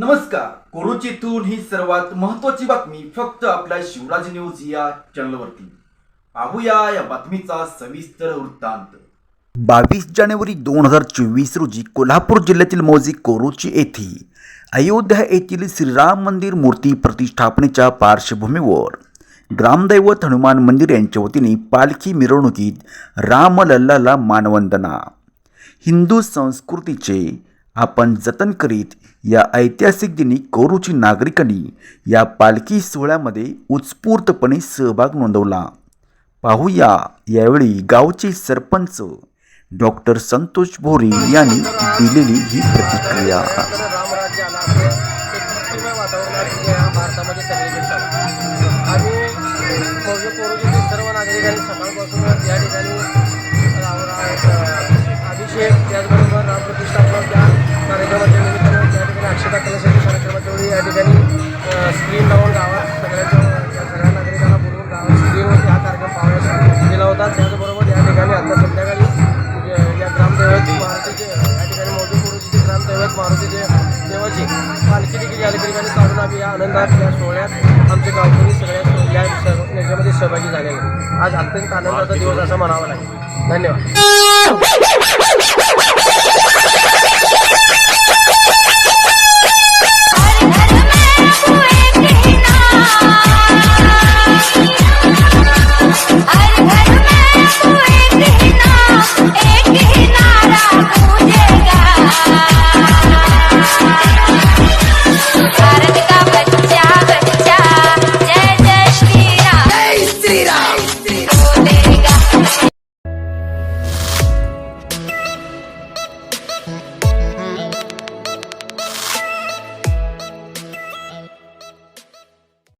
नमस्कार. कोरोचीतून ही सर्वात महत्वाची बातमी फक्त आपल्या शिवराज न्यूज या चॅनलवरती. पाहूया या बातमीचा सविस्तर वृत्तांत. बावीस जानेवारी दोन हजार चोवीस रोजी कोल्हापूर जिल्ह्यातील मौजी कोरोची येथे अयोध्या येथील श्रीराम मंदिर मूर्ती प्रतिष्ठापनेच्या पार्श्वभूमीवर ग्रामदैवत हनुमान मंदिर यांच्या वतीने पालखी मिरवणुकीत रामलल्लाला मानवंदना. हिंदू संस्कृतीचे आपण जतन करीत या ऐतिहासिक दिनी कोरूची नागरिकांनी या पालखी सोहळ्यामध्ये उत्स्फूर्तपणे सहभाग नोंदवला. पाहूया यावेळी गावचे सरपंच डॉक्टर संतोष भोरे यांनी दिलेली ही प्रतिक्रिया. मारुती देव देवाची पालखी देखील या ठिकाणी काढून आम्ही या आनंदात या सोहळ्यात आमच्या गावकरी सगळ्या या याच्यामध्ये सहभागी झालेले. आज अत्यंत आनंदाचा दिवस असा म्हणावा लागेल. धन्यवाद.